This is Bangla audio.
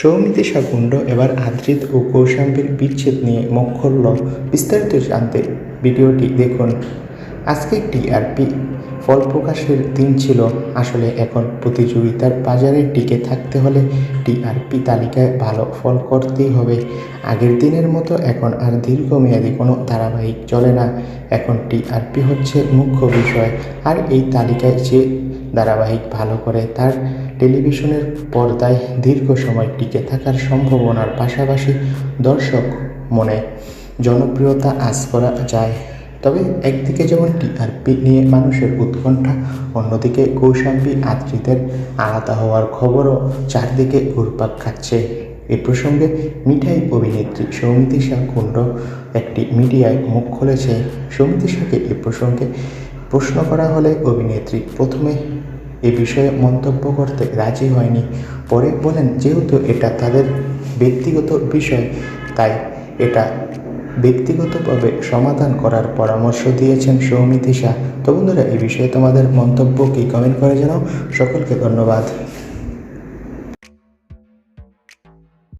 সৌমিতি শাকুণ্ড এবার আদ্রিত ও কৌশাম্বীর বিচ্ছেদ নিয়ে খুলল বিস্তারিত জানতে ভিডিওটি দেখুন। আজকে টিআরপি ফল প্রকাশের দিন ছিল। আসলে এখন প্রতিযোগিতার বাজারে টিকে থাকতে হলে টিআরপি তালিকায় ভালো ফল করতেই হবে। আগের দিনের মতো এখন আর দীর্ঘমেয়াদী কোনো ধারাবাহিক চলে না। এখন টিআরপি হচ্ছে মুখ্য বিষয়। আর এই তালিকায় যে ধারাবাহিক ভালো করে তার টেলিভিশনের পর্দায় দীর্ঘ সময় টিকে থাকার সম্ভাবনার পাশাপাশি দর্শক মনে জনপ্রিয়তা আজ করা যায়। তবে একদিকে যেমন টিআরপি নিয়ে মানুষের উৎকণ্ঠা, অন্যদিকে কৌশাম্বী আদ্রিতের আলাদা হওয়ার খবরও চারদিকে ঘুরপাক খাচ্ছে। এ প্রসঙ্গে মিঠাই অভিনেত্রী সৌমিতি শাহ কুণ্ড একটি মিডিয়ায় মুখ খুলেছে। সৌমিতি শাহকে এ প্রসঙ্গে প্রশ্ন করা হলে অভিনেত্রী প্রথমে এ বিষয়ে মন্তব্য করতে রাজি হয়নি। পরে বলেন, যেহেতু এটা তাদের ব্যক্তিগত বিষয়, তাই এটা ব্যক্তিগতভাবে সমাধান করার পরামর্শ দিয়েছেন সৌমিতি শাহ তো বন্ধুরা এই বিষয়ে তোমাদের মন্তব্য কি? কমেন্ট করে জানাও। সকলকে ধন্যবাদ।